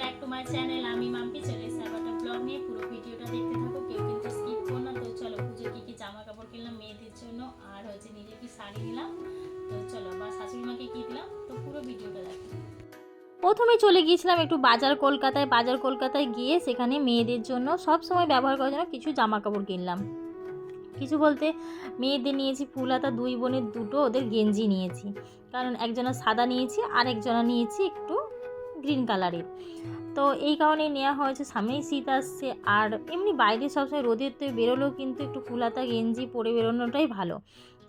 Back to my channel আমি মাম্পি, চলে এসে একটা ব্লগ নিয়ে। পুরো ভিডিওটা দেখতে থাকো, কেউ কিন্তু স্কিপ করো না। তো চলো, পুজোর কী কী জামা কাপড় কিনলাম মেয়েদের জন্য, আর হচ্ছে নিজে কি শাড়ি নিলাম। তো চলো আবার শাশুড়ি মাকে কী দিলাম? তো পুরো ভিডিওটা দেখো। প্রথমে চলে গিয়েছিলাম একটু বাজার কলকাতায়। বাজার কলকাতায় গিয়ে সেখানে মেয়েদের জন্য সব সময় ব্যবহার করার জন্য কিছু জামা কাপড় কিনলাম। কিছু বলতে, মেয়েদের নিয়েছি ফুল হাতা দুই বোনের দুটো, ওদের গেঞ্জি নিয়েছি। কারণ একজনা সাদা নিয়েছি আর একজনা নিয়েছি একটু গ্রিন কালারের তো এই কারণে নেওয়া হয়েছে, সামনেই শীত আসছে। আর এমনি বাইরে সবসময় রোদের তো বেরোলেও কিন্তু একটু ফুলাতা গেঞ্জি পরে বেরোনোটাই ভালো।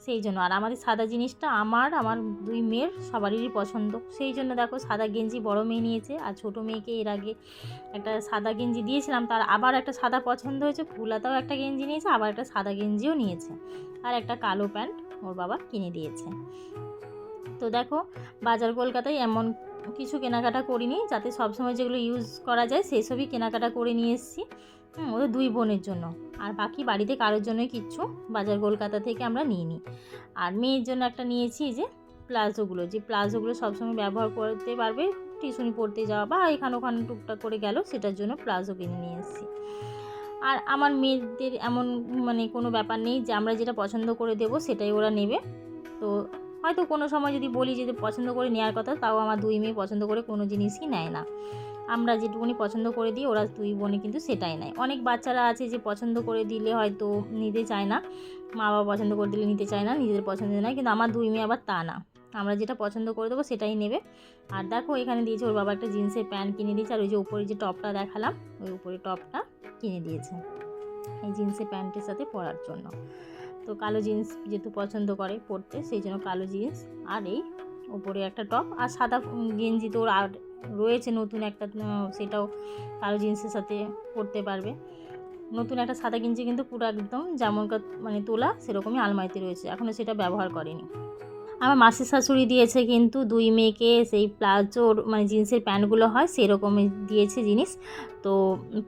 সেই জন্য। আর আমাদের সাদা জিনিসটা আমার আমার দুই মেয়ের সবারই পছন্দ। সেই জন্য দেখো সাদা গেঞ্জি বড় মেয়ে নিয়েছে আর ছোট মেয়েকে এর আগে একটা সাদা গেঞ্জি দিয়েছিলাম। তার আবার একটা সাদা পছন্দ হয়েছে ফুলাতাও একটা গেঞ্জি নিয়েছে, আবার একটা সাদা গেঞ্জিও নিয়েছে। আর একটা কালো প্যান্ট ওর বাবা কিনে দিয়েছে। তো দেখো বাজার কলকাতায় এমন কিছু কেনাকাটা করিনি, যাতে সবসময় যেগুলো ইউজ করা যায় সেই সবই কেনাকাটা করে নিয়ে এসেছি। ওদের দুই বোনের জন্য। আর বাকি বাড়িতে কারোর জন্যই কিচ্ছু বাজার কলকাতা থেকে আমরা নিয়ে নিই আর মেয়ের জন্য একটা নিয়েছি যে প্লাজোগুলো। যে প্লাজোগুলো সবসময় ব্যবহার করতে পারবে, টিউশনি পড়তে যাওয়া বা এখানে ওখানে টুকটাক করে গেল, সেটার জন্য প্লাজো কিনে নিয়ে এসেছি। আর আমার মেয়েদের এমন মানে কোনো ব্যাপার নেই যে আমরা যেটা পছন্দ করে দেবো সেটাই ওরা নেবে। তো হয়তো কোনো সময় যদি বলি যে পছন্দ করে নেওয়ার কথা, তাও আমার দুই মেয়ে পছন্দ করে কোনো জিনিসই নেয় না। আমরা যেটুকুনি পছন্দ করে দিই, ওরা দুই বোনে কিন্তু সেটাই নেয়। অনেক বাচ্চারা আছে যে পছন্দ করে দিলে হয়তো নিতে চায় না মা বাবা পছন্দ করে দিলে নিতে চায় না, নিজেদের পছন্দ নয়, কিন্তু আমার দুই মেয়ে আবার তা না। আমরা যেটা পছন্দ করে দেবো সেটাই নেবে। আর দেখো, এখানে দিয়েছে ওর বাবা একটা জিন্সের প্যান্ট কিনে দিয়েছে, আর ওই যে উপরে যে টপটা দেখালাম, ওই উপরে টপটা কিনে দিয়েছে। এই জিন্সের প্যান্টের সাথে পরার জন্য। তো কালো জিন্স যেহেতু পছন্দ করে পরতে, সেই জন্য কালো জিন্স আর এই ওপরে একটা টপ আর সাদা গেঞ্জি তো আর রয়েছে নতুন একটা সেটাও কালো জিন্সের সাথে পরতে পারবে। নতুন একটা সাদা গেঞ্জি কিন্তু পুরো একদম যেমন মানে তোলা সেরকমই আলমারিতে রয়েছে এখনও সেটা ব্যবহার করেনি। আমার মাসির শাশুড়ি দিয়েছে কিন্তু দুই মেয়েকে সেই প্লাজোর মানে জিন্সের প্যান্টগুলো হয়, সেরকমই দিয়েছে জিনিস। তো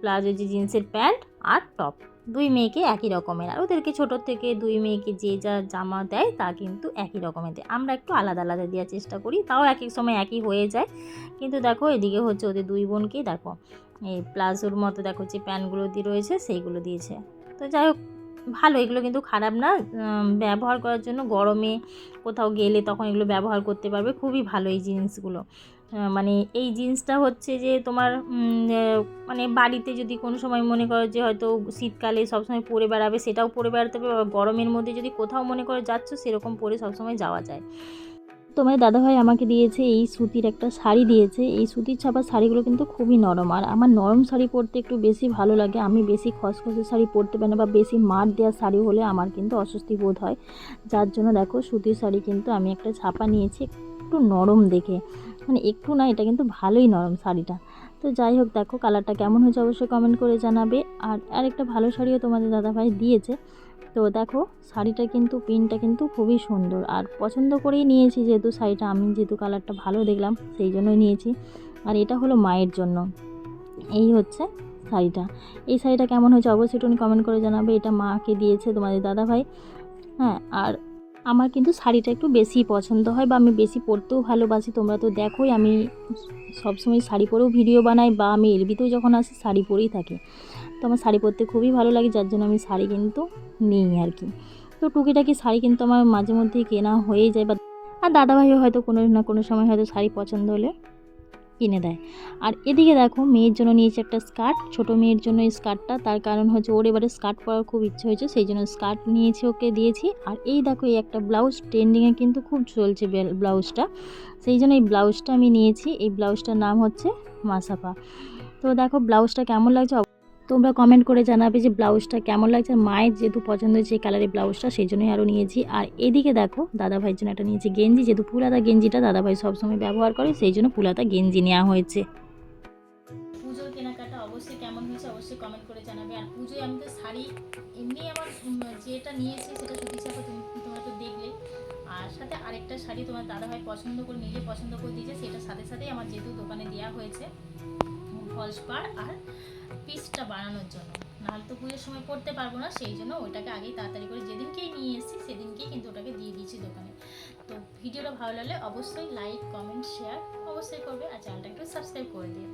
প্লাজো যে জিন্সের প্যান্ট আর টপ। দুই মেয়েকে একই রকমের। আর ওদেরকে ছোটোর থেকে দুই মেয়েকে যে যা জামা দেয় তা কিন্তু একই রকমের দেয়। আমরা একটু আলাদা আলাদা দেওয়ার চেষ্টা করি, তাও এক এক সময় একই হয়ে যায়। কিন্তু দেখো, এদিকে হচ্ছে ওদের দুই বোনকেই দেখো, এই প্লাজোর মতো দেখো যে প্যান্টগুলো দিয়ে রয়েছে, সেইগুলো দিয়েছে। তো যাই হোক, ভালো, এগুলো কিন্তু খারাপ না। ব্যবহার করার জন্য গরমে কোথাও গেলে তখন এগুলো ব্যবহার করতে পারবে। খুবই ভালো এই জিনিসগুলো। মানে এই জিন্সটা হচ্ছে যে তোমার মানে বাড়িতে যদি কোনো সময় মনে করো যে হয়তো শীতকালে সবসময় পরে বেড়াবে, সেটাও পরে বেড়াতে হবে গরমের মধ্যে যদি কোথাও মনে করো যাচ্ছ, সেরকম পরে সবসময় যাওয়া যায়। তোমার দাদাভাই আমাকে দিয়েছে এই সুতির একটা শাড়ি দিয়েছে। এই সুতির ছাপা শাড়িগুলো কিন্তু খুবই নরম। আর আমার নরম শাড়ি পরতে একটু বেশি ভালো লাগে। আমি বেশি খসখসে শাড়ি পরতে পারি না বা বেশি মার দেওয়া শাড়ি হলে আমার কিন্তু অস্বস্তি বোধ হয়। যার জন্য দেখো সুতির শাড়ি কিন্তু আমি একটা ছাপা নিয়েছি, একটু নরম দেখে। মানে একটু না, এটা কিন্তু ভালোই নরম শাড়িটা। তো যাই হোক, দেখো কালারটা কেমন হয়েছে অবশ্যই কমেন্ট করে জানাবে। আর আরেকটা ভালো শাড়িও তোমাদের দাদাভাই দিয়েছে। তো দেখো, শাড়িটা কিন্তু, প্রিন্টটা কিন্তু খুবই সুন্দর। আর পছন্দ করেই নিয়েছি যেহেতু শাড়িটা, আমি যেহেতু কালারটা ভালো দেখলাম, সেই জন্যই নিয়েছি। আর এটা হলো মায়ের জন্য। এই হচ্ছে শাড়িটা। এই শাড়িটা কেমন হয়েছে অবশ্যই একটু কমেন্ট করে জানাবে। এটা মাকে দিয়েছে তোমাদের দাদাভাই। হ্যাঁ আর আমার কিন্তু শাড়িটা একটু বেশি পছন্দ হয় বা আমি বেশি পরতেও ভালোবাসি। তোমরা তো দেখোই আমি সবসময় শাড়ি পরেও ভিডিও বানাই বা আমি এলবিতেও যখন আসি শাড়ি পরেই থাকি। তো আমার শাড়ি পরতে খুবই ভালো লাগে, যার জন্য আমি শাড়ি কিন্তু নিই আর কি। তো টুকিটাকি শাড়ি কিন্তু আমার মাঝে মধ্যেই কেনা হয়ে যায় বা আর দাদাভাইও হয়তো কোনো না কোনো সময় হয়তো শাড়ি পছন্দ হলে কিনে দেয়। আর এদিকে দেখো, মেয়ের জন্য নিয়েছে একটা স্কার্ট ছোট মেয়ের জন্য এই স্কার্টটা তার কারণ হচ্ছে ওর এবারে স্কার্ট পরার খুব ইচ্ছে হয়েছে, সেই জন্য স্কার্ট নিয়েছি, ওকে দিয়েছি। আর এই দেখো, এই একটা ব্লাউজ ট্রেন্ডিংয়ে কিন্তু খুব চলছে ব্লাউজটা সেই জন্য এই ব্লাউজটা আমি নিয়েছি। এই ব্লাউজটার নাম হচ্ছে মাসাপা। তো দেখো ব্লাউজটা কেমন লাগছে? তোমরা কমেন্ট করে জানাবে যে ব্লাউজটা কেমন লাগছে। মায়ের যেহেতু পছন্দ হয়েছে এই কালারের ব্লাউজটা, সেই জন্যই আরও নিয়েছি। আর এদিকে দেখো, দাদাভাইয়ের জন্য একটা নিয়েছি গেঞ্জি। যেহেতু ফুলাতা গেঞ্জিটা দাদাভাই সবসময় ব্যবহার করে, সেই জন্য ফুলাতা গেঞ্জি নেওয়া হয়েছে। পুজোর কেনাকাটা অবশ্যই কেমন হয়েছে অবশ্যই কমেন্ট করে জানাবে। আর পুজোয় আমি তো শাড়ি এমনি আমার যেটা নিয়েছি সেটা সুতি চাপা তুমি, তোমরা তো দেখলে। আর সাথে আরেকটা শাড়ি তোমার দাদাভাই পছন্দ করে, নিজে পছন্দ করে দিয়েছে সেটা সাথে সাথেই আমার যেহেতু দোকানে দেওয়া হয়েছে। ফলস পাড় আর পিসটা বানানোর জন্য। নাহলে তো পুজোর সময় করতে পারব না, সেই জন্য ওইটাকে আগেই তাড়াতাড়ি করে যেদিনকেই নিয়ে এসেছি সেদিনকেই কিন্তু ওটাকে দিয়ে দিয়েছি দোকানে। তো ভিডিওটা ভালো লাগলে অবশ্যই লাইক কমেন্ট শেয়ার অবশ্যই করবে আর চ্যানেলটা একটু সাবস্ক্রাইব করে দিও।